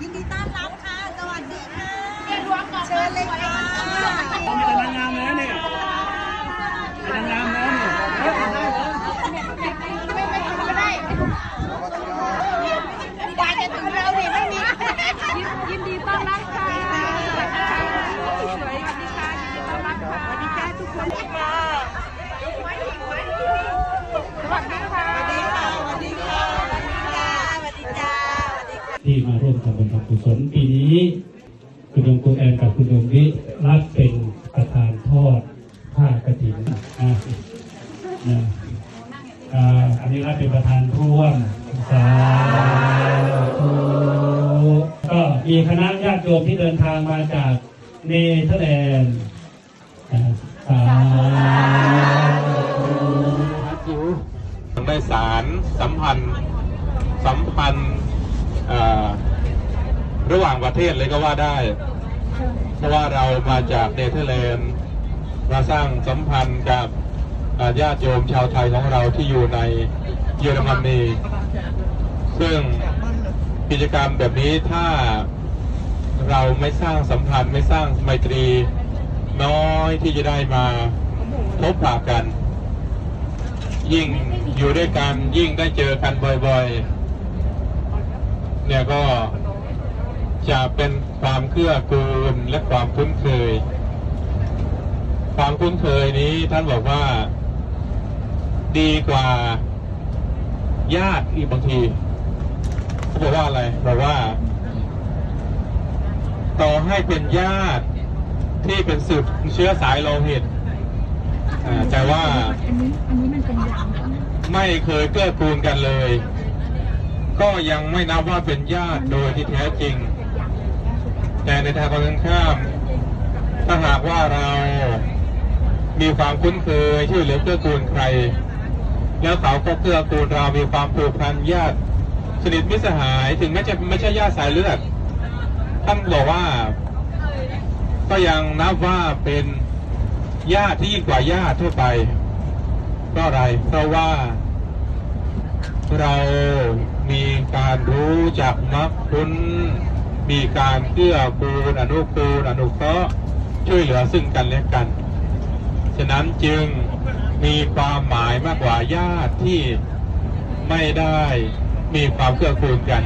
ยินดีต้อนรับค่ะ สวัสดีค่ะเชิญเลยค่ะ มีแต่นางงามแล้วเนี่ยมีนางงามแล้วเนี่ยเฮ้ยได้เหรอ ยินดีต้อนรับค่ะสวยสวัสดีค่ะยินดีต้อนรับค่ะสวัสดีจ้าทุกคนค่ะสวัสดีค่ะ สวัสดีค่ะ สวัสดีค่ะ สวัสดีจ้า สวัสดีจ้า สวัสดีค่ะ ที่มาร่วมทำบุญทำกุศลปีนี้ คุณโยมคุณแอนกับคุณโยมวิรัตเป็นประธานทอดผ้ากฐินอะนะอันนี้รัตเป็นประธานร่วมสาธุก็มีคณะญาติโยมที่เดินทางมาจากเนเธอร์แลนด์สาธุได้สารสัมพันธ์สัมพันธ์ ระหว่างประเทศเลยก็ว่าได้ เพราะว่าเรามาจากเนเธอร์แลนด์มาสร้างสัมพันธ์กับญาติโยมชาวไทยของเราที่อยู่ในเยอรมนีซึ่งกิจกรรมแบบนี้ถ้าเราไม่สร้างสัมพันธ์ไม่สร้างไมตรี น้อยที่จะได้มาพบปะกัน ยิ่งอยู่ด้วยกันยิ่งได้เจอกันบ่อยๆ เนี่ยก็จะเป็นความเกื้อกูลและความคุ้นเคย ความคุ้นเคยนี้ท่านบอกว่าดีกว่าญาติอีกบางทีเขาบอกว่าอะไรบอกว่า ต่อให้เป็นญาติที่เป็นสืบเชื้อสายโลหิตอ่าแต่ว่าอันนี้อันนี้มันเป็นยางไม่เคยเกื้อกูลกันเลย ก็ยังไม่นับว่าเป็นญาติโดยที่แท้จริง แต่ในทางตรงกันข้าม ถ้าหากว่าเรามีความคุ้นเคยช่วยเหลือเกื้อกูลใคร แล้วเขาก็เกื้อกูลเรามีความผูกพันญาติ สนิทมิตรสหายถึงแม้จะไม่ใช่ญาติสายเลือดท่านบอกว่า ก็ยังนับว่าเป็นญาติที่ยิ่งกว่าญาติทั่วไปเพราะอะไร เพราะว่า เรามีการรู้จักมักคุ้นมีการเกื้อกูลอนุกูลอนุเคราะห์ช่วยเหลือซึ่งกันและกัน ฉะนั้นจึงมีความหมายมากกว่าญาติที่ไม่ได้มีความเกื้อกูลกัน